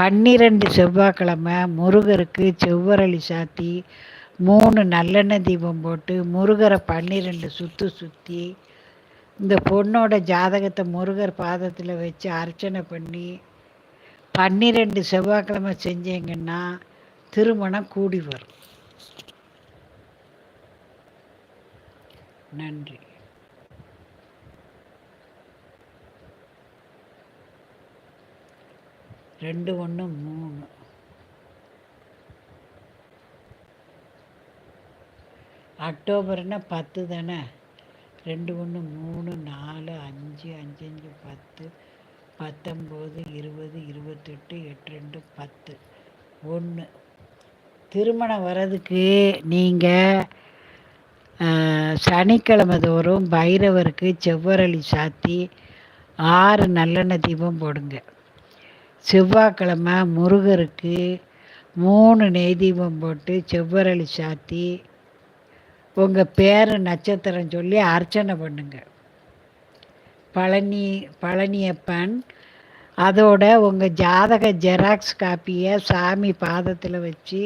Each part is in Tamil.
பன்னிரெண்டு செவ்வாய்க்கிழமை முருகருக்கு செவ்வரளி சாத்தி மூணு நல்லெண்ணெய் தீபம் போட்டு முருகரை பன்னிரெண்டு சுற்று சுற்றி இந்த பொண்ணோட ஜாதகத்தை முருகர் பாதத்தில் வச்சு அர்ச்சனை பண்ணி பன்னிரெண்டு செவ்வாய்க்கிழமை செஞ்சீங்கன்னா திருமணம் கூடி வரும். நன்றி. ரெண்டு ஒன்று மூணு. அக்டோபர்னா பத்து தானே? ரெண்டு ஒன்று மூணு நாலு அஞ்சு அஞ்சு அஞ்சு பத்து பத்தொம்போது இருபது இருபத்தெட்டு எட்டு ரெண்டு பத்து. ஒன்று திருமணம் வர்றதுக்கு நீங்கள் சனிக்கிழமை தோறும் பைரவருக்கு செவ்வரளி சாத்தி ஆறு நல்லெண்ணெய் தீபம் போடுங்க. செவ்வாய்க்கிழமை முருகருக்கு மூணு நெய் தீபம் போட்டு செவ்வரளி சாத்தி உங்கள் பேர் நட்சத்திரம் சொல்லி அர்ச்சனை பண்ணுங்க. பழனி பழனியப்பன் அதோட உங்கள் ஜாதக ஜெராக்ஸ் காப்பியை சாமி பாதத்தில் வச்சு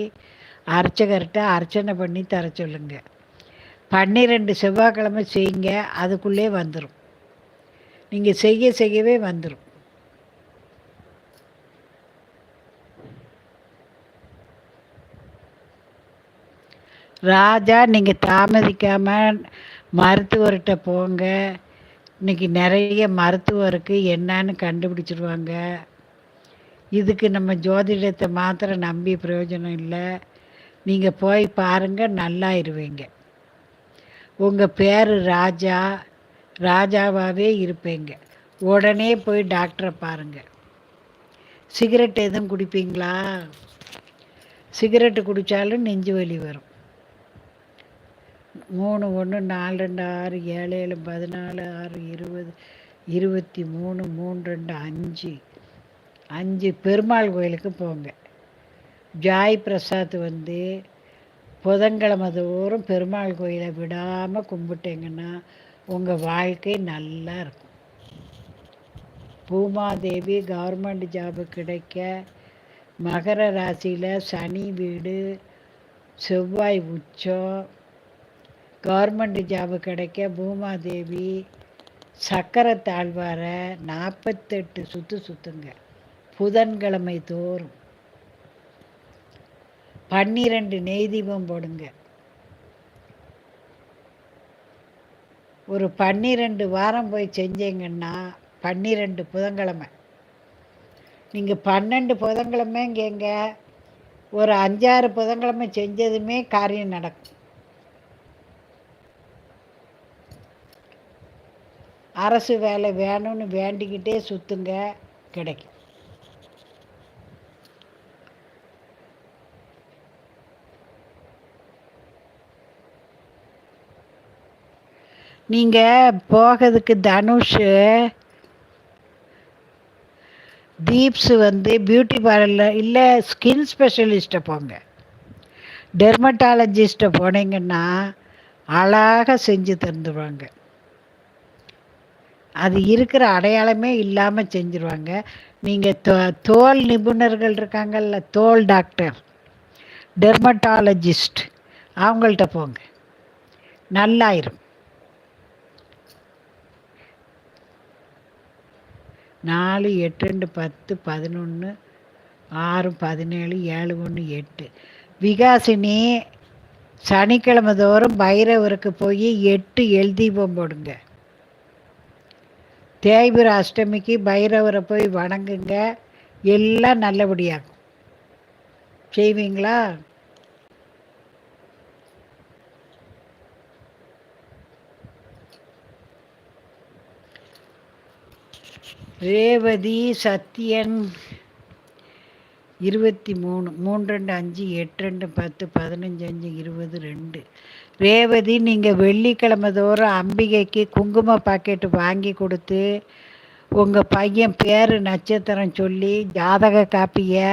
அர்ச்சகர்கிட்ட அர்ச்சனை பண்ணி தர சொல்லுங்க. பன்னிரெண்டு செவ்வாய்க்கிழமை செய்யுங்க அதுக்குள்ளே வந்துடும் நீங்கள் செய்ய செய்யவே வந்துடும் ராஜா நீங்கள் தாமதிக்காமல் மருத்துவர்கிட்ட போங்க. இன்றைக்கி நிறைய மருத்துவம் இருக்குது என்னன்னு கண்டுபிடிச்சிருவாங்க. இதுக்கு நம்ம ஜோதிடத்தை மாத்திரம் நம்பி பிரயோஜனம் இல்லை. நீங்கள் போய் பாருங்கள் நல்லாயிருவீங்க. உங்கள் பேர் ராஜா. ராஜாவாகவே இருப்பீங்க. உடனே போய் டாக்டரை பாருங்கள் சிகரெட் எதுவும் குடிப்பீங்களா? சிகரெட்டு குடித்தாலும் நெஞ்சு வலி வரும். மூணு ஒன்று நாலு ரெண்டு ஆறு ஏழு ஏழு பதினாலு ஆறு இருபது இருபத்தி மூணு மூணு ரெண்டு அஞ்சு. அஞ்சு. பெருமாள் கோயிலுக்கு போங்க. ஜாய் பிரசாத் வந்து புதன்கிழமை தோறும் பெருமாள் கோயிலை விடாமல் கும்பிட்டீங்கன்னா உங்கள் வாழ்க்கை நல்லா இருக்கும். பூமாதேவி கவர்மெண்ட் ஜாபு கிடைக்க மகர ராசியில் சனி வீடு செவ்வாய் உச்சம் கவர்மெண்ட் ஜாபு கிடைக்க பூமாதேவி சக்கரை தாழ்வாரை நாற்பத்தெட்டு சுற்று சுற்றுங்க புதன்கிழமை தோறும். பன்னிரெண்டு நெய் தீபம் போடுங்க. ஒரு பன்னிரெண்டு வாரம் போய் செஞ்சீங்கன்னா பன்னிரெண்டு புதன்கிழமை. நீங்கள் பன்னெண்டு புதன்கிழமைங்கங்க. ஒரு அஞ்சாறு புதன்கிழமை செஞ்சதுமே காரியம் நடக்கும். அரசு வேலை வேணும்னு வேண்டிக்கிட்டே சுற்றுங்க கிடைக்கும். நீங்கள் போகிறதுக்கு தனுஷு தீப்ஸ் வந்து பியூட்டி பார்லர் இல்லை ஸ்கின் ஸ்பெஷலிஸ்ட்டை போங்க. டெர்மட்டாலஜிஸ்ட்டை போனீங்கன்னா அழகாக செஞ்சு தந்துடுவாங்க அது இருக்கிற அடையாளமே இல்லாமல் செஞ்சுருவாங்க. நீங்கள் தோ தோல் நிபுணர்கள் இருக்காங்கல்ல தோல் டாக்டர் டெர்மட்டாலஜிஸ்ட் அவங்கள்ட்ட போங்க. நல்லாயிரும். நாலு எட்டு ரெண்டு பத்து பதினொன்று ஆறு பதினேழு ஏழு ஒன்று எட்டு. விகாசினி சனிக்கிழமை தோறும் பைரவருக்கு போய் எட்டு எழுதிப்போம் போடுங்க. தேய்பிர அஷ்டமிக்கு பைரவரை போய் வணங்குங்க. எல்லாம் நல்லபடியாகும். செய்வீங்களா? ரேவதி சத்யன் இருபத்தி மூணு மூணு ரெண்டு அஞ்சு எட்டு ரெண்டு பத்து பதினஞ்சு அஞ்சு இருபது ரெண்டு. ரேவதி நீங்கள் வெள்ளிக்கிழமை தோறும் அம்பிகைக்கு குங்கும பாக்கெட்டு வாங்கி கொடுத்து உங்கள் பையன் பேர் நட்சத்திரம் சொல்லி ஜாதக காப்பியை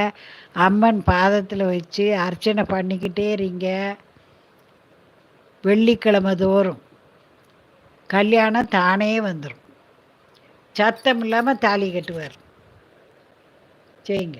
அம்மன் பாதத்தில் வச்சு அர்ச்சனை பண்ணிக்கிட்டே இருங்க. வெள்ளிக்கிழமை தோறும் கல்யாணம் தானே வந்துடும் சத்தம் இல்லாமல் தாலி கட்டுவார். செய்யுங்க